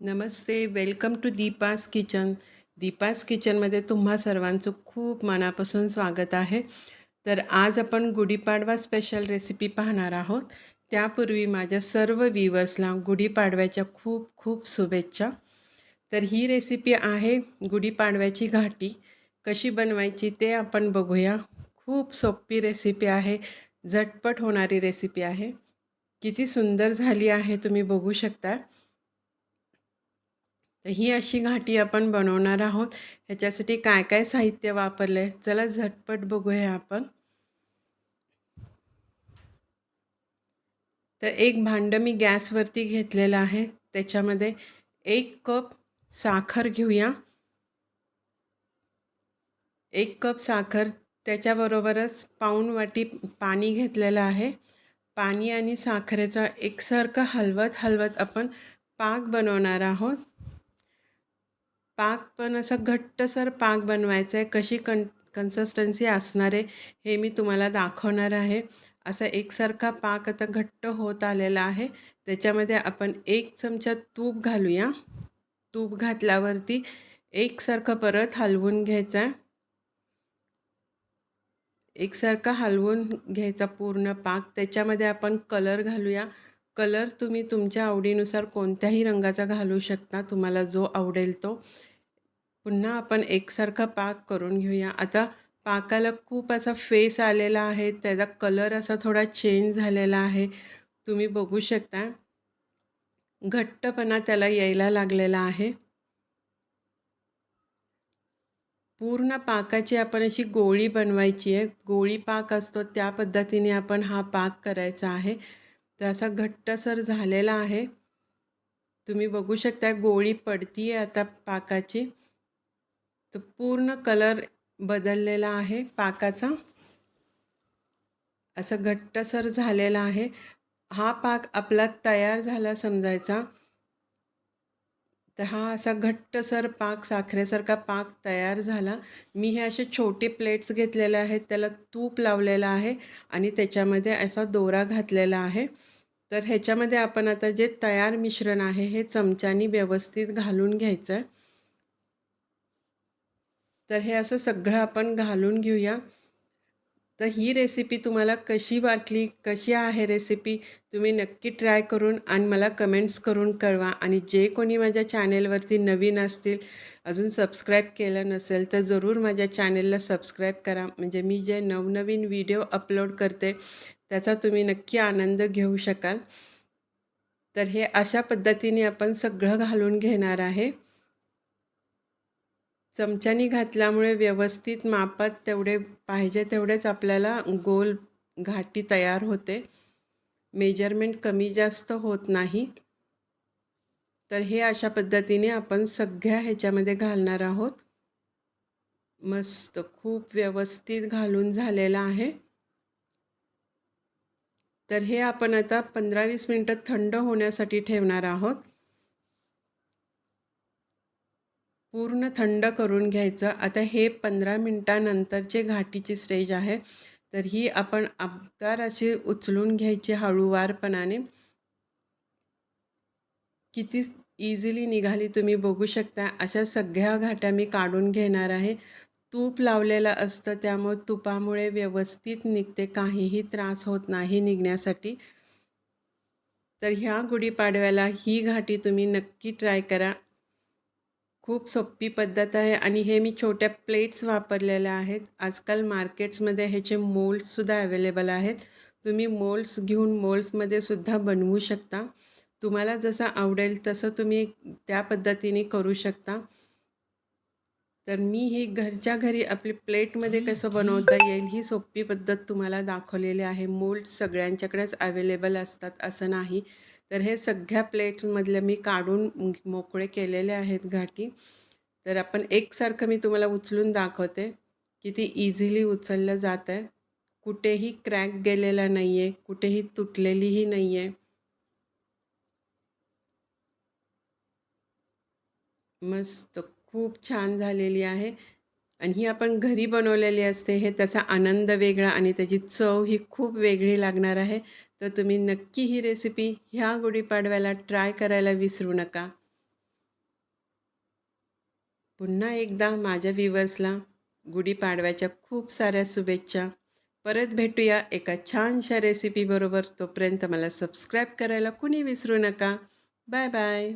Namaste welcome to Deepa's kitchen Deepa's किचनमध्ये तुम्हा सर्वांचं खूप मनापासून स्वागत आहे. तर आज आपण गुढीपाडवा स्पेशल रेसिपी पाहणार आहोत. त्यापूर्वी माझ्या सर्व व्ह्युअर्सला गुढीपाडव्याच्या खूप खूप शुभेच्छा. तर ही रेसिपी आहे गुढीपाडव्याची घाटी. कशी बनवायची ते आपण बघूया. खूप सोपी रेसिपी आहे. झटपट होणारी रेसिपी आहे. किती सुंदर झाली आहे तुम्ही बघू शकता. तर ही अशी घाटी आपण बनवणार आहोत. ह्याच्यासाठी काय काय साहित्य वापरलं आहे चला झटपट बघूया आपण. तर एक भांडं मी गॅसवरती घेतलेलं आहे. त्याच्यामध्ये एक कप साखर घेऊया. एक कप साखर त्याच्याबरोबरच पाऊण वाटी पाणी घेतलेलं आहे. पाणी आणि साखरेचा एकसारखं हलवत हलवत आपण पाक बनवणार आहोत. पाक पण असा घट्टसर पाक बनवायचा आहे कशी कन कन्सिस्टन्सी असणार आहे हे मी तुम्हाला दाखवणार आहे. असा एकसारखा पाक आता घट्ट होत आलेला आहे. त्याच्यामध्ये आपण एक चमचा तूप घालूया. तूप घातल्यावरती एकसारखं परत हलवून घ्यायचं आहे एकसारखा हलवून घ्यायचा पूर्ण पाक. त्याच्यामध्ये आपण कलर घालूया. कलर तुम्ही तुमच्या आवडीनुसार कोणत्याही रंगाचा घालू शकता तुम्हाला जो आवडेल तो. पुन्हा आपण एकसारखा पाक करून घेऊया. आता पाकाला खूप असा फेस आलेला आहे त्याचा कलर असा थोडा चेंज झालेला आहे. तुम्ही बघू शकता घट्टपणा त्याला यायला लागलेला आहे. पूर्ण पाकाची आपण अशी गोळी बनवायची आहे. गोळी पाक असतो त्या पद्धतीने आपण हा पाक करायचा आहे. तर असा घट्टसर झालेला आहे. तुम्ही बघू शकता गोळी पडती आहे आता पाकाची. तर पूर्ण कलर बदललेला आहे पाकाचा. असं घट्टसर झालेला आहे. हा पाक आपला तयार झाला समजायचा. तर हा असा घट्टसर पाक साखरेसारखा पाक तयार झाला. मी हे असे छोटे प्लेट्स घेतलेले आहेत. त्याला तूप लावलेलं आहे आणि त्याच्यामध्ये असा दोरा घातलेला आहे. तर ह्याच्यामध्ये आपण आता जे तयार मिश्रण आहे हे चमच्यानी व्यवस्थित घालून घ्यायचं आहे तर हे असं सगळं आपण घालून घेऊया. तर ही रेसिपी तुम्हाला कशी वाटली? कशी आहे रेसिपी तुम्ही नक्की ट्राय करून आणि मला कमेंट्स करून कळवा. आणि जे कोणी माझ्या चॅनेलवरती नवीन असतील अजून सबस्क्राईब केलं नसेल तर जरूर माझ्या चॅनेलला सबस्क्राईब करा. म्हणजे मी जे नवनवीन व्हिडिओ अपलोड करते त्याचा तुम्ही नक्की आनंद घेऊ शकाल. तर हे अशा पद्धतीने आपण सगळं घालून घेणार आहे. चमच्यानी घातल्यामुळे व्यवस्थित मापात तेवढे पाहिजे तेवढेच आपल्याला गोल घाटी तयार होते. मेजरमेंट कमी जास्त होत नाही. तर हे अशा पद्धतीने आपण सगळ्या ह्याच्यामध्ये घालणार आहोत. मस्त खूप व्यवस्थित घालून झालेलं आहे. तर हे आपण आता पंधरा वीस मिनटं थंड होण्यासाठी ठेवणार आहोत. पूर्ण थंड करून घ्यायचं. आता हे पंधरा मिनटानंतरचे घाटीची स्टेज आहे. तर ही आपण अबदार अशी उचलून घ्यायची हळूवारपणाने. किती इझिली निघाली तुम्ही बघू शकता. अशा सगळ्या घाट्या मी काढून घेणार आहे. तूप लावलेलं असतं त्यामुळे तुपामुळे व्यवस्थित निघते. काहीही त्रास होत नाही निघण्यासाठी. तर ह्या गुढीपाडव्याला ही घाटी तुम्ही नक्की ट्राय करा. खूप सोपी पद्धत आहे आणि हे मी छोट्या प्लेट्स वापरलेल्या आहेत. आजकाल मार्केट्समध्ये ह्याचे मोल्ड्ससुद्धा अवेलेबल आहेत. तुम्ही मोल्ड्स घेऊन मोल्ड्समध्ये सुद्धा बनवू शकता. तुम्हाला जसं आवडेल तसं तुम्ही त्या पद्धतीने करू शकता. तर मी ही घरच्या घरी आपली प्लेटमध्ये कसं बनवता येईल ही सोपी पद्धत तुम्हाला दाखवलेली आहे. मोल्ड सगळ्यांच्याकडेच अवेलेबल असतात असं नाही. तर हे सगळ्या प्लेटमधल्या मी काढून मोकळे केलेले आहेत घाटी. तर आपण एकसारखं मी तुम्हाला उचलून दाखवते किती इझिली उचललं जात आहे कुठेही क्रॅक गेलेला नाही आहे कुठेही तुटलेलीही नाही आहे मस्त खूप छान झालेली आहे. आणि ही आपण घरी बनवलेली असते हे त्याचा आनंद वेगळा आणि त्याची चव ही खूप वेगळी लागणार आहे. तर तुम्ही नक्की ही रेसिपी ह्या गुढीपाडव्याला ट्राय करायला विसरू नका. पुन्हा एकदा माझ्या व्ह्युअर्सला गुढीपाडव्याच्या खूप साऱ्या शुभेच्छा. परत भेटूया एका छानशा रेसिपीबरोबर तोपर्यंत मला सबस्क्राईब करायला कुणी विसरू नका. Bye bye